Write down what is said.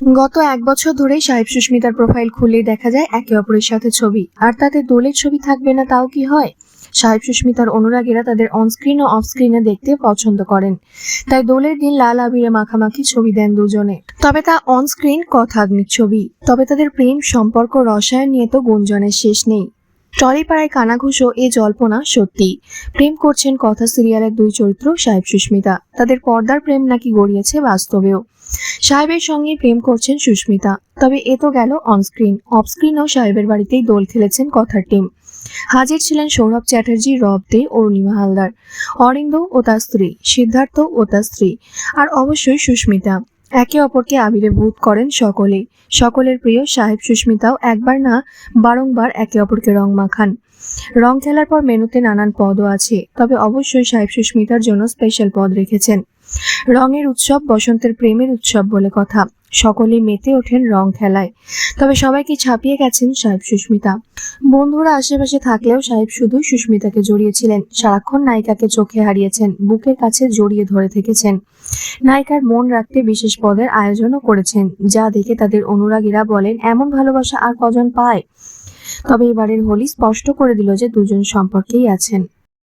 গত এক বছর ধরেই সাহেব সুস্মিতার প্রোফাইল খুললেই দেখা যায় একে অপরের সাথে ছবি। আর তাতে দোলের ছবি থাকবে না, তাও কি হয়? সাহেব সুস্মিতার অনুরাগীরা তাদের অনস্ক্রিন ও অফ স্ক্রিনে দেখতে পছন্দ করেন। তাই দোলের দিন লাল আবিরে মাখামাখি ছবি দেন দুজনে। তবে তা অনস্ক্রিন কথাগ্নির ছবি। তবে তাদের প্রেম, সম্পর্ক, রসায়ন নিয়ে তো গুঞ্জনের শেষ নেই। টলিপাড়ায় কানাঘুষো এ জল্পনা সত্যি। প্রেম করছেন কথা সিরিয়ালের দুই চরিত্র সাহেব সুস্মিতা। তাদের পর্দার প্রেম নাকি গড়িয়েছে বাস্তবেও। সাহেবের সঙ্গে প্রেম করছেন সুস্মিতা। তবে এ তো গেল অনস্ক্রিন অফস্ক্রিনও সাহেবের বাড়িতেই দোল খেলেছেন কথার টিম। হাজির ছিলেন সৌরভ চ্যাটার্জি, রব দে, অরুণিমা হালদার। অরিন্দ ও তার স্ত্রী, সিদ্ধার্থ ও তার স্ত্রী। আর অবশ্যই সুস্মিতা। একে অপরকে আবিরে ভূত করেন সকলে। সকলের প্রিয় সাহেব সুস্মিতাও একবার না, বারংবার একে অপরকে রং মাখান। রং খেলার পর মেনুতে নানান পদও আছে। তবে অবশ্যই সাহেব সুস্মিতার জন্য স্পেশাল পদ রেখেছেন। রঙের উৎসব বসন্তের প্রেমের উৎসব বলে কথা। সকলে মেতে ওঠেন রং খেলায়। তবে সবাইকে ছাপিয়ে গেছেন সাহেব সুস্মিতা। বন্ধুরা আশেপাশে থাকলেও সাহেব শুধু সুস্মিতাকে জড়িয়েছিলেন। সারাক্ষণ নায়িকাকে চোখে হারিয়েছেন, বুকের কাছে জড়িয়ে ধরে থেকেছেন। নায়িকার মন রাখতে বিশেষ পদের আয়োজনও করেছেন, যা দেখে তাদের অনুরাগীরা বলেন, এমন ভালোবাসা আর কজন পায়? তবে এবারের হোলি স্পষ্ট করে দিল যে দুজন সম্পর্কেই আছেন।